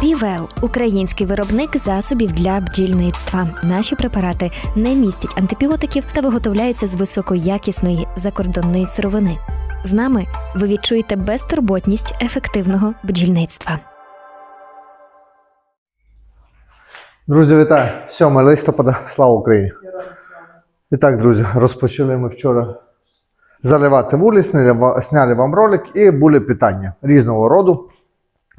Бівел український виробник засобів для бджільництва. Наші препарати не містять антибіотиків та виготовляються з високоякісної закордонної сировини. З нами ви відчуєте безтурботність ефективного бджільництва. Друзі, вітаю! 7 листопада. Слава Україні! І так, друзі, розпочали ми вчора заливати вулі, сняли вам ролик і були питання різного роду.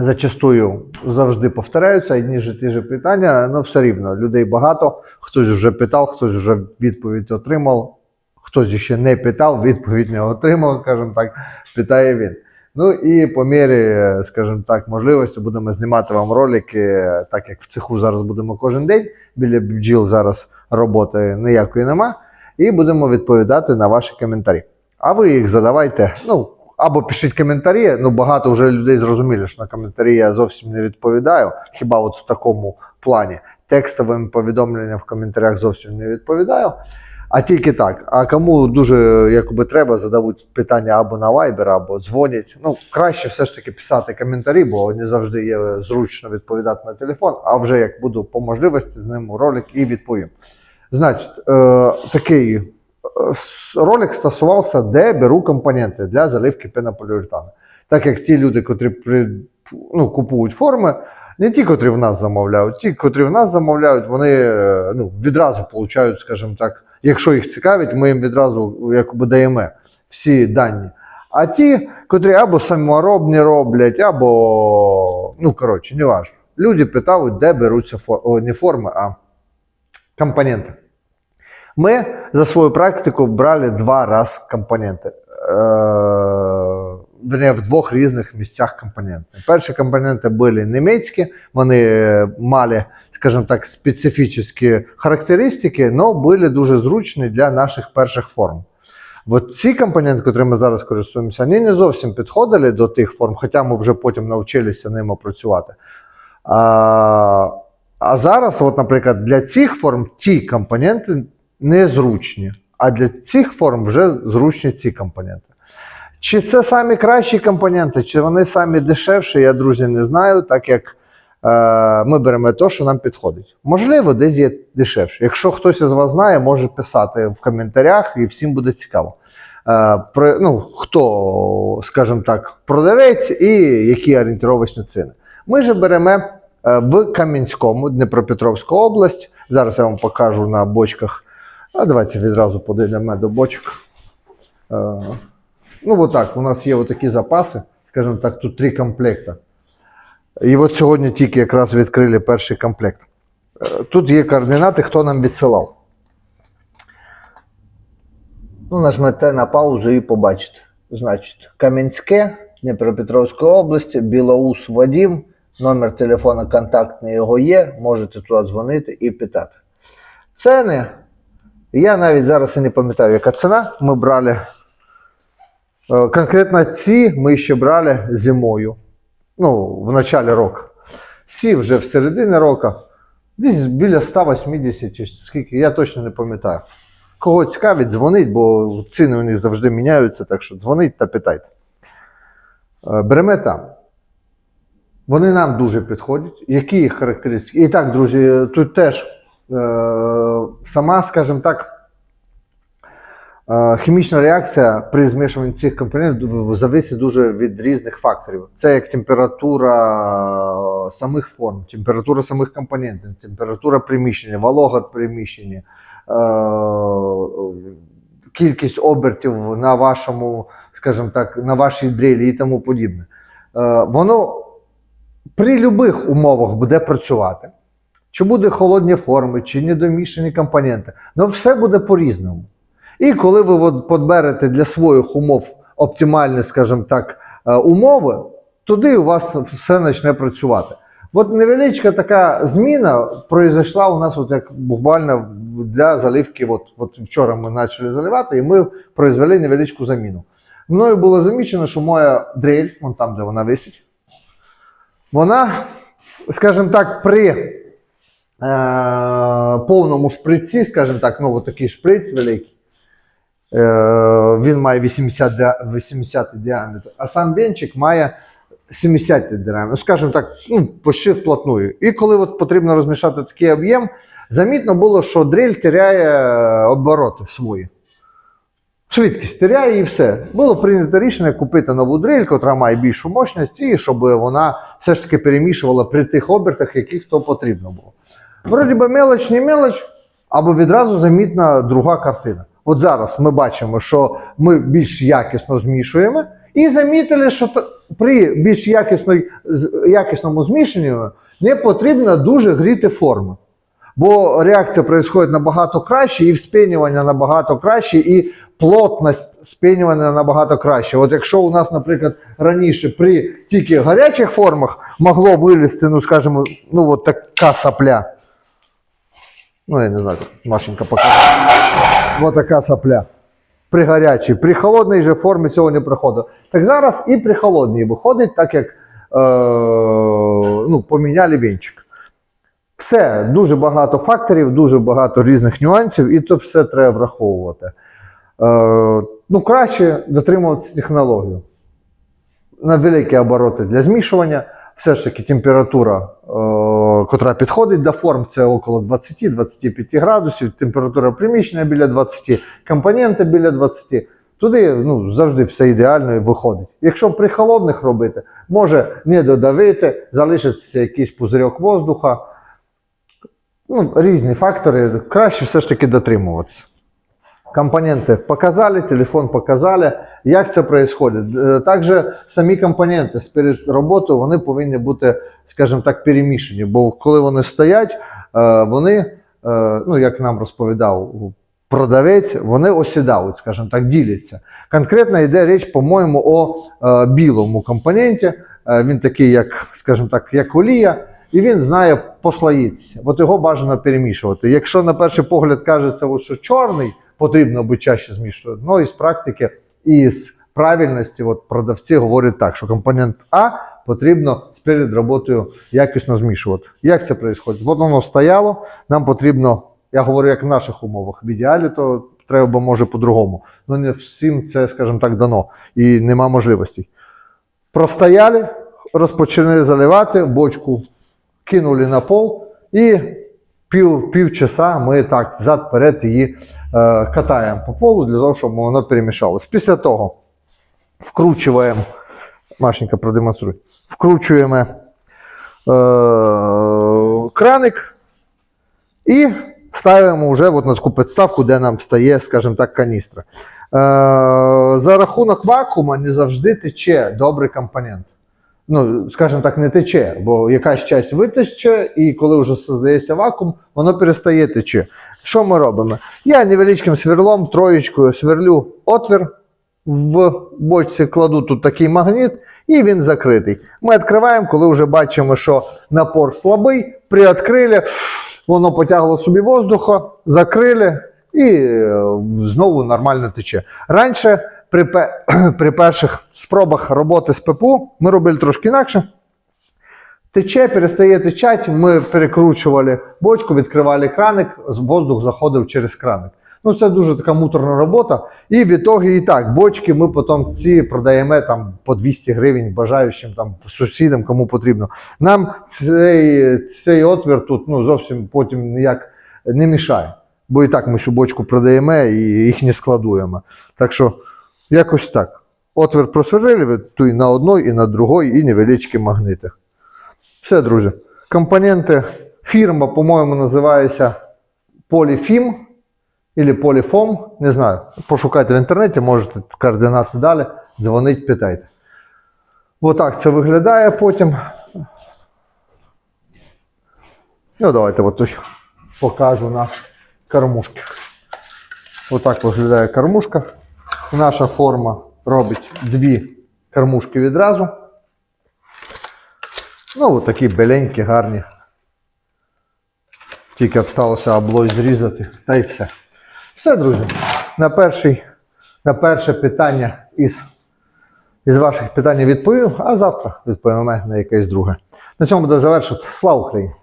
Зачастую завжди повторяються одні ж ті ж питання, але все рівно людей багато. Хтось вже питав, хтось вже відповідь отримав, хтось ще не питав, відповідь не отримав, скажімо так, питає він. Ну і по мірі, скажімо так, можливості будемо знімати вам ролики, так як в цеху зараз будемо кожен день. Біля бджіл зараз роботи ніякої нема. І будемо відповідати на ваші коментарі. А ви їх задавайте. Ну, або пишіть коментарі. Ну, багато вже людей зрозуміли, що на коментарі я зовсім не відповідаю. Хіба от в такому плані. Текстовим повідомленням в коментарях зовсім не відповідаю. А тільки так. А кому дуже якби треба, задавуть питання або на Viber, або дзвонять. Ну, краще все ж таки писати коментарі, бо не завжди є зручно відповідати на телефон. А вже як буду по можливості з ним ролик і відповім. Значить, е, такий ролик стосувався, де беру компоненти для заливки пенополіуретану. Так як ті люди, котрі ну, купують форми, не ті, котрі в нас замовляють, ті, котрі в нас замовляють, вони е, ну, відразу получають, скажімо так, якщо їх цікавить, ми їм відразу якби даємо всі дані. А ті, котрі або саморобні роблять, або, ну коротше, не важливо. Люди питають, де беруться форми, не форми, а компоненти. Ми за свою практику брали два рази компоненти. Е, вернее, в двох різних місцях компоненти. Перші компоненти були німецькі, вони мали, скажімо так, специфічні характеристики, але були дуже зручні для наших перших форм. От ці компоненти, якими ми зараз користуємося, вони не зовсім підходили до тих форм, хоча ми вже потім навчилися ними працювати. А, а зараз, от, наприклад, для цих форм ті компоненти незручні, а для цих форм вже зручні ці компоненти. Чи це самі кращі компоненти, чи вони самі дешевші, я, друзі, не знаю, так як е, ми беремо те, що нам підходить. Можливо, десь є дешевше. Якщо хтось із вас знає, може писати в коментарях і всім буде цікаво. Е, про, ну, хто, скажімо так, продавець і які орієнтировочні ціни. Ми же беремо е, в Кам'янському, Дніпропетровська область. Зараз я вам покажу на бочках. А давайте відразу подійдемо до бочок. Е, Ну, отак, у нас є отакі запаси, скажімо так, тут три комплекти. І от сьогодні тільки якраз відкрили перший комплект. Е, Тут є координати, хто нам відсилав. Ну, нажмете на паузу і побачите. Значить, Кам'янське, Дніпропетровської області, Білоус Вадім, номер телефона контактний його є, можете туди дзвонити і питати. Ціни. Я навіть зараз і не пам'ятаю, яка ціна. Ми брали. Е, Конкретно ці ми ще брали зимою. Ну, в началі року. Ці вже в середині року. Десь біля 180 чи скільки, я точно не пам'ятаю. Кого цікавить, дзвонить, бо ціни у них завжди міняються, так що дзвонить та питайте. Е, Беремо там. Вони нам дуже підходять. Які їх характеристики? І так, друзі, тут теж сама, скажімо так, Е, Хімічна реакція при змішуванні цих компонентів залежить дуже від різних факторів. Це як температура е, самих форм, температура самих компонентів, температура приміщення, волога приміщення, е, кількість обертів на вашому, скажімо так, на вашій дрелі і тому подібне. Е, Воно при будь-яких умовах буде працювати. Чи буде холодні форми, чи недомішані компоненти. Ну все буде по-різному. І коли ви подберете для своїх умов оптимальні, скажімо так, е, умови, туди у вас все почне працювати. От невеличка така зміна произошла у нас от як буквально для заливки. От, от вчора ми почали заливати, і ми произвели невеличку заміну. Мною було замічено, що моя дрель, вон там, де вона висить, вона, скажімо так, при повному шприці, скажімо так, ну, такий шприц великий. Е, він має 80, 80 діаметр, а сам венчик має 70 дерев, ну скажімо так, ну, почти вплотную. І коли от потрібно розмішати такий об'єм, замітно було, що дрель теряє е, обороти свої. Швидкість теряє і все. Було прийнято рішення купити нову дрель, яка має більшу мощність, і щоб вона все ж таки перемішувала при тих обертах, яких то потрібно було. Вроді би мелоч, не мелоч, або відразу замітна друга картина. От зараз ми бачимо, що ми більш якісно змішуємо, і замітили, що при більш якісному змішанні не потрібно дуже гріти форми. Бо реакція відбувається набагато краще, і вспінювання набагато краще, і плотність спінювання набагато краще. От якщо у нас, наприклад, раніше при тільки гарячих формах могло вилізти, ну скажімо, ну от така сапля. Ну, я не знаю, Машенька покаже. Ось така сапля. При гарячій. При холодній же формі цього не приходить. Так зараз і при холодній виходить, так як е, ну, поміняли вінчик. Все, дуже багато факторів, дуже багато різних нюансів, і то все треба враховувати. Е, ну, краще дотримуватися технологію. На великі обороти для змішування. Все ж таки температура, е, котра підходить до форм, це около 20-25 градусів, температура приміщення біля 20, компоненти біля 20. Туди ну, завжди все ідеально і виходить. Якщо при холодних робити, може не додавити, залишиться якийсь пузирьок воздуха. Ну, різні фактори, краще все ж таки дотримуватися. Компоненти показали, телефон показали. Як це відбувається? Також самі компоненти з перед роботою вони повинні бути, скажімо так, перемішані. Бо коли вони стоять, е, вони, е, ну як нам розповідав продавець, вони осідають, скажімо так, діляться. Конкретно йде річ, по-моєму, о е, білому компоненті. Е, Він такий, як, скажімо так, як олія, і він знає послоїтися. От його бажано перемішувати. Якщо на перший погляд кажеться, що чорний потрібно би чаще змішувати, ну із практики і з правильності, от продавці говорять так, що компонент А потрібно перед роботою якісно змішувати. Як це відбувається? От воно стояло, нам потрібно, я говорю, як в наших умовах, в ідеалі, то треба може по-другому. Ну не всім це, скажімо так, дано і нема можливостей. Простояли, розпочали заливати, бочку кинули на пол і пів, півчаса ми так взад-перед її е, катаємо по полу для того, щоб воно перемішалось. Після того вкручуємо, Машенька, продемонструй, вкручуємо е, краник і ставимо вже от на таку підставку, де нам стає, скажімо так, каністра. Е, за рахунок вакуума не завжди тече добрий компонент ну, скажімо так, не тече, бо якась часть витече, і коли вже создається вакуум, воно перестає тече. Що ми робимо? Я невеличким сверлом, троєчкою сверлю отвір в бочці, кладу тут такий магніт, і він закритий. Ми відкриваємо, коли вже бачимо, що напор слабий, приоткрили, воно потягло собі воздуха, закрили і е, знову нормально тече. Раніше при, при перших спробах роботи з ППУ ми робили трошки інакше. Тече, перестає течати, ми перекручували бочку, відкривали краник, воздух заходив через краник. Ну, це дуже така муторна робота. І в ітогі і так, бочки ми потім ці продаємо там по 200 гривень бажаючим там сусідам, кому потрібно. Нам цей, цей отвір тут ну, зовсім потім ніяк не мішає. Бо і так ми цю бочку продаємо і їх не складуємо. Так що якось так. Отвір просверлили, туй на одной і на другой, і невеличкі магнити. Все, друзі. Компоненти фірма, по-моєму, називається Polyfim или Polyfom, не знаю. Пошукайте в інтернеті, можете координати далі, дзвонить, питайте. Отак це виглядає потім. Ну, давайте от покажу на кормушки. Отак виглядає кормушка. Наша форма робить дві кормушки відразу. Ну, от такі беленькі, гарні. Тільки обсталося облой зрізати, та й все. Все, друзі. На, перший, на перше питання із, із ваших питань відповів, а завтра відповімо на якесь друге. На цьому буде завершити. Слава Україні!